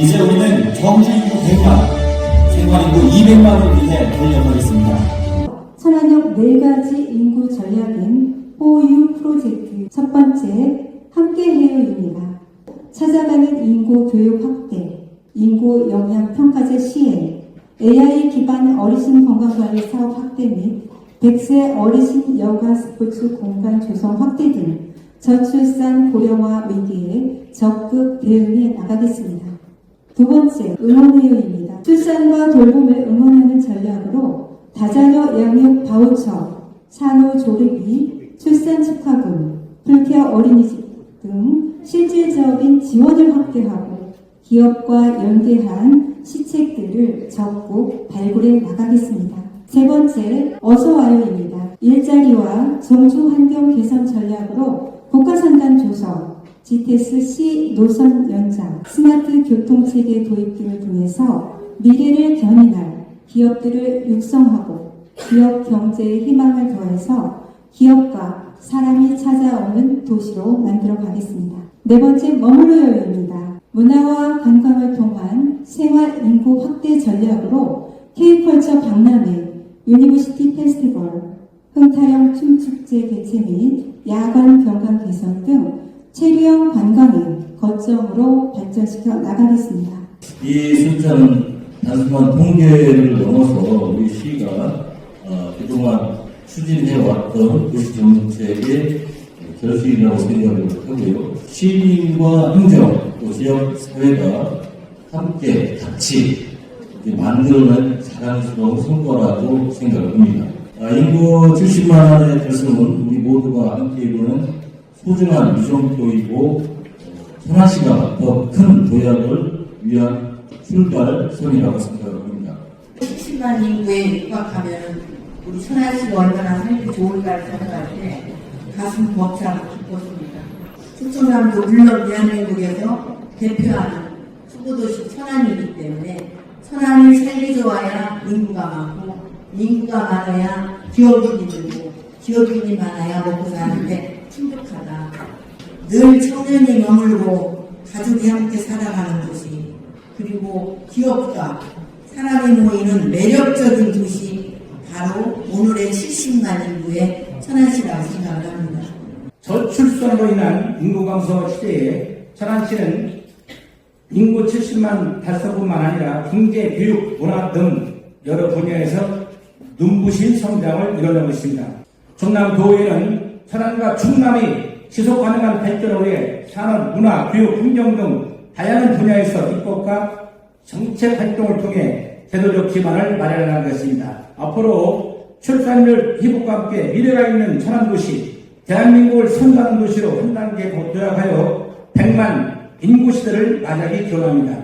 정신인구 100만, 생활 인구 200만을 위해 돌려보겠습니다. 천안역 네 가지 인구 전략인 4U 프로젝트 첫 번째 함께해요입니다. 찾아가는 인구 교육 확대, 인구 영양 평가제 시행, AI 기반 어르신 건강관리 사업 확대 및 100세 어르신 여가 스포츠 공간 조성 확대 등 저출산 고령화 위기에 적극 대응해 나가겠습니다. 두 번째, 응원해요입니다. 출산과 돌봄을 응원하는 전략으로 다자녀 양육 바우처, 산후조리비, 출산 축하금, 불케어 어린이집 등 실질적인 지원을 확대하고 기업과 연계한 시책들을 적극 발굴해 나가겠습니다. 세 번째, 어서와요입니다. 일자리와 정주 환경 개선 전략으로 국가선단 조성, GTS C 노선 연장, 스마트 교통체계 도입 등을 통해서 미래를 견인할 기업들을 육성하고 기업 경제의 희망을 더해서 기업과 사람이 찾아오는 도시로 만들어 가겠습니다. 네 번째, 머물러요입니다. 문화와 관광을 통한 생활 인구 확대 전략으로 K컬처 박람회, 유니버시티 페스티벌, 흥타령 춤축제 개최 및 야간 경관 개선 등 체류형 관광을 거점으로 발전시켜 나가겠습니다. 이 숫자는 단순한 통계를 넘어서 우리 시가 어, 그동안 추진해왔던 도시 정책의 결실이라고 생각을 하고요. 시민과 행정, 또 지역 사회가 함께 같이 만들어낸 자랑스러운 성과라고 생각합니다. 아, 인구 70만원의 달성은 우리 모두가 함께 이루는 소중한 미정표이고 천안시가 더 큰 도약을 위한 출발 선이라고 생각합니다. 70만 인구에 육박하면 우리 천안시가 얼마나 살기 좋을까를 생각할 때 가슴 벅차고 기뻤습니다. 충청남도 물론 대한민국에서 대표하는 수도도시 천안이기 때문에 천안이 살기 좋아야 인구가 많고 인구가 많아야 기업인이 늘고 기업인이 많아야 먹고 사는데 충족하다. 늘 청년이 머물고 가족이 함께 살아가는 도시 그리고 기업과 사람이 모이는 매력적인 도시 바로 오늘의 70만 인구의 천안시라고 생각을 합니다. 저출산으로 인한 인구 감소 시대에 천안시는 인구 70만 달성뿐만 아니라 경제, 교육, 문화 등 여러 분야에서 눈부신 성장을 이뤄내고 있습니다. 충남도에는 천안과 충남이 지속 가능한 발전을 위해 산업, 문화, 교육, 환경 등 다양한 분야에서 입법과 정책 활동을 통해 제도적 기반을 마련하는 것입니다. 앞으로 출산율 회복과 함께 미래가 있는 천안도시, 대한민국을 선도하는 도시로 한 단계 도약하여 100만 인구 시대를 맞이하기 기원합니다.